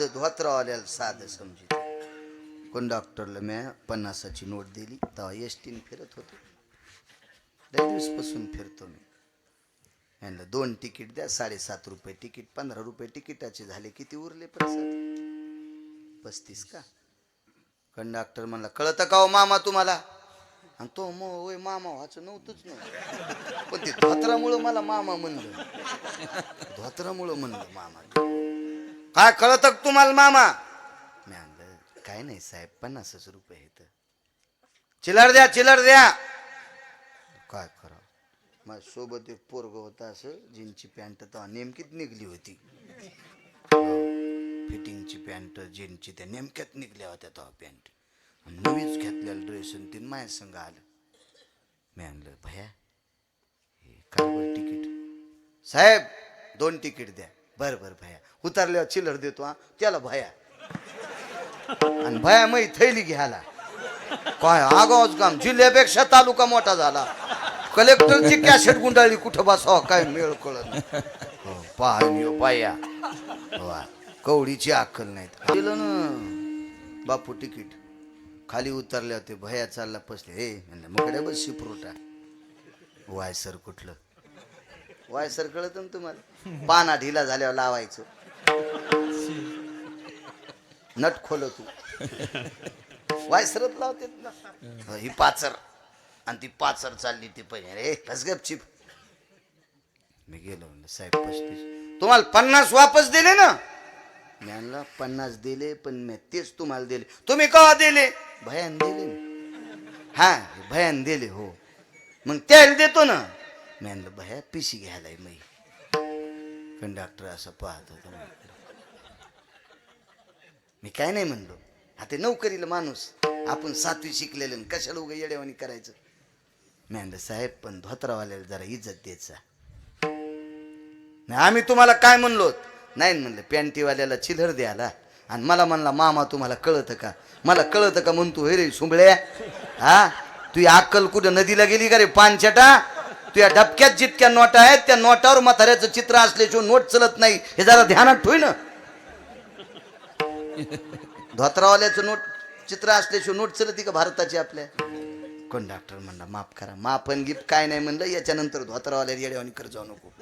साधं धोत्रावाल्याला साधं समजित कोण डॉक्टरला मी पन्नासाची नोट दिली तेव्हा एस टीन फिरत होतो. लय दिवसपासून फिरतो मी. यांना दोन तिकीट द्या साडेसात रुपये तिकीट पंधरा रुपये तिकिटाचे झाले किती उरले पैसे पस्तीस का? कंडक्टर म्हणला कळतं का हो मामा तुम्हाला? आणि तो मग होय मामा हो, व्हायचं नव्हतंच नव्हतं. पण ते धोत्रामुळं मला मामा म्हणलं. धोत्रामुळं म्हणलं मामा. काय कळत तुम्हाला मामा? मी म्हणलं काय नाही साहेब पन्नासच रुपये आहेत. चिलर द्या चिलर द्या. काय करा माझ्या सोबत एक पोरग होता असं जीनची पॅन्ट तर नेमकीच निघली होती. फिटिंगची पॅन्ट जीनची त्या नेमक्यात निघल्या होत्या तो पॅन्ट. नवीच घेतलेला ड्रेस आणि तीन माझ्या संग आलं. मी आणलं भया हे काय तिकीट. साहेब दोन तिकीट द्या. बर बर भया. उतरल्यावर चिल्लर देतो हा. त्याला भया. आणि भया मै थैली घ्यायला. काय आगावच काम जिल्ह्यापेक्षा तालुका मोठा झाला. कलेक्टरची कॅसेट गुंडाळली कुठं बसावं काय मेळ कळत हो पाहणी हो, पाया. वा कवडीची अक्कल नाहीत. दिलं ना बापू तिकीट. खाली उतरले होते भया चालला पसले हे म्हणलं मग बस शिपरोटा. वाय सर कुठलं? वाय सरकळत ना तुम्हाला? पाना ढिला झाल्यावर लावायचं. नट खोल तू. वाय सरत लावते ना. ही पाचर. आणि ती पाचर चालली ती पहिले रे बस गपचिप. मी गेलो म्हणलं साहेब पस्तीस. तुम्हाला पन्नास वापस दिले ना? मी आणला पन्नास दिले पण मी तेच तुम्हाला दिले. तुम्ही कवा दिले? भयान दिले हा भयान दिले हो. मग त्याला देतो ना. मी आणलं भया पिशी घ्यायला मी कंडक्टर असं पाहत होता मी काय नाही म्हणलो। आता नोकरीला माणूस आपण सातवी शिकलेले कशाला उगा येड्यावानी करायचं? मी म्हणलं साहेब पण धोत्रावाल्याला जरा इज्जत द्यायचा। नाही आम्ही तुम्हाला काय म्हणलो? नाही म्हणलं पॅन्टीवाल्याला चिलर द्यायला। आणि मला म्हणला मामा तुम्हाला कळतं का? मला कळतं का? म्हणतो हे रे सुंबळ्या. हा? तुझी अक्कल कुठं नदीला गेली का रे पानछटा तुझ्या डबक्यात जितक्या नोटा आहेत त्या नोटावर म्हाताऱ्याचं चित्र असल्याशिवाय नोट चलत नाही. हे जरा ध्यानात ठेव ना. धोत्रावाल्याचं नोट चित्र असल्याशिवाय नोट चलती का भारताची आपल्या? कोण डॉक्टर म्हणला माफ करा माफ आणि गिफ्ट काय नाही म्हणलं याच्यानंतर धोत्रावाल्या येड्यावानी कर जाऊ नको.